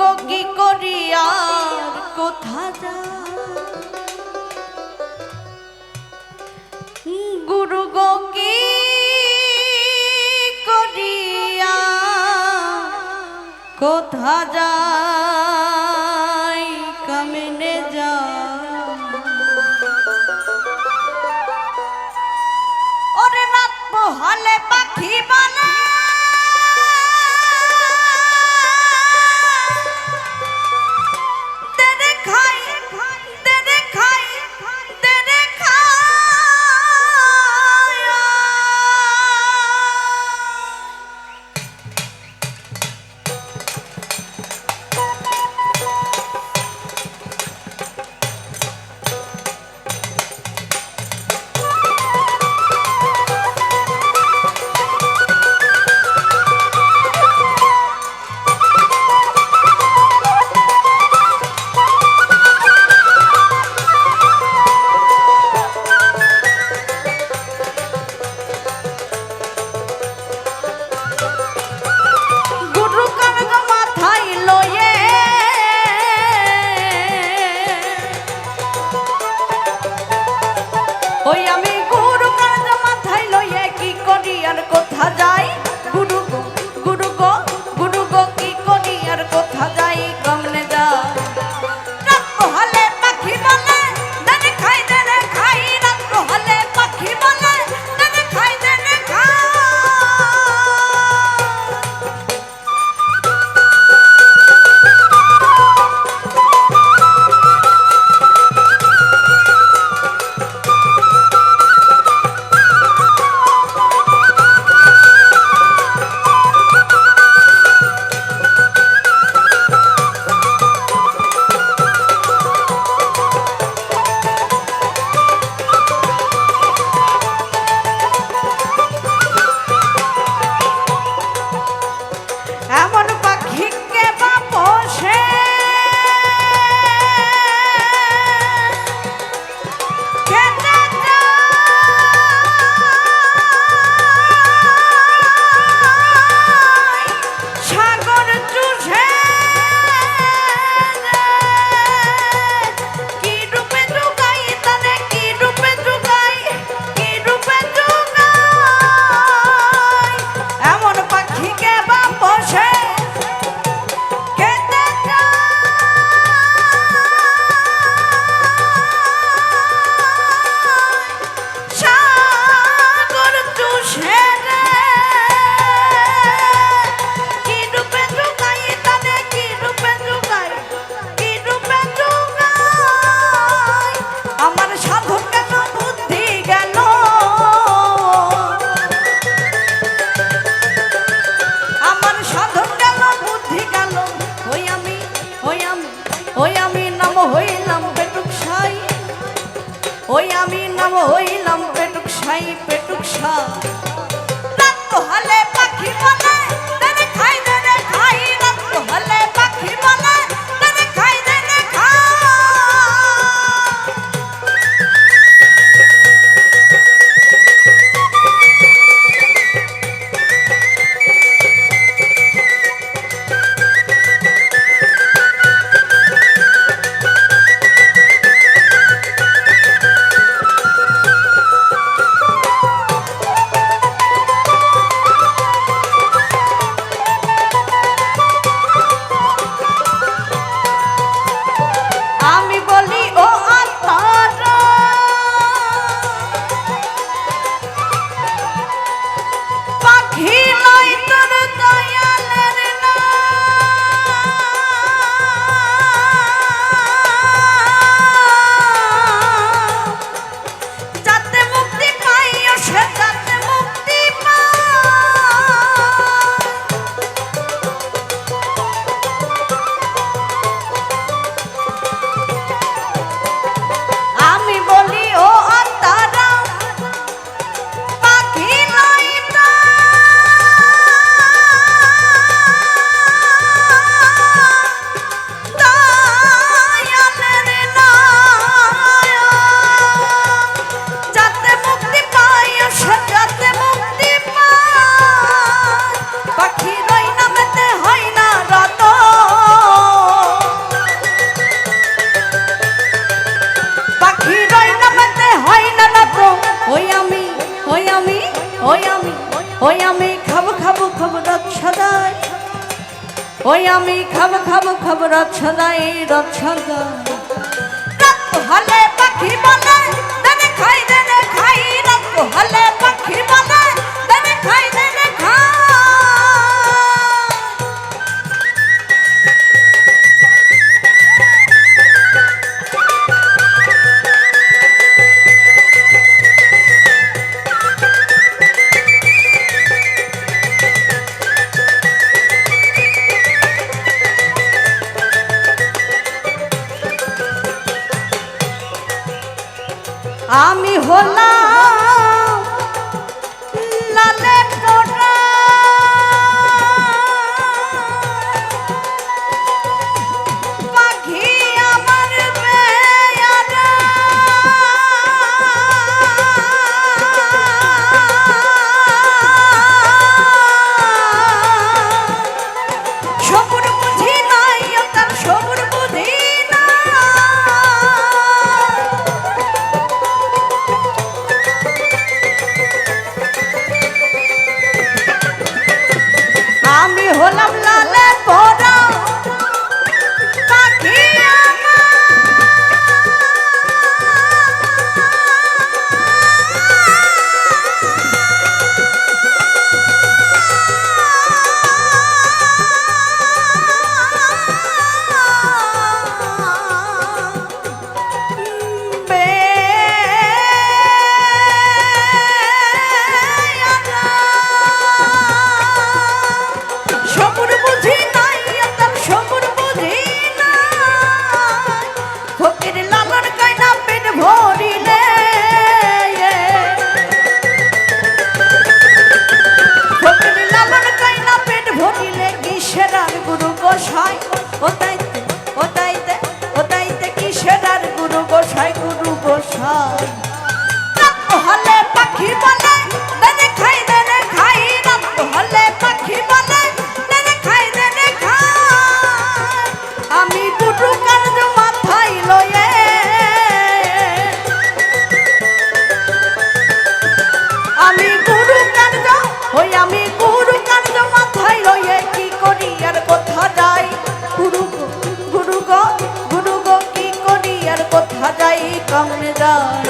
গো কি করিয়া কোথা যা গুরু গো কি করিয়া কোথা যা। হলে পাখি বানা নাম হইলাম পেটুক সাই পেটুক সা রাত হলে পাখি বলে ওই আমি খাব খাব খবর রাত ওই আমি খাব খাব খবর রাত সদায় হলাম কমনে দাঁড়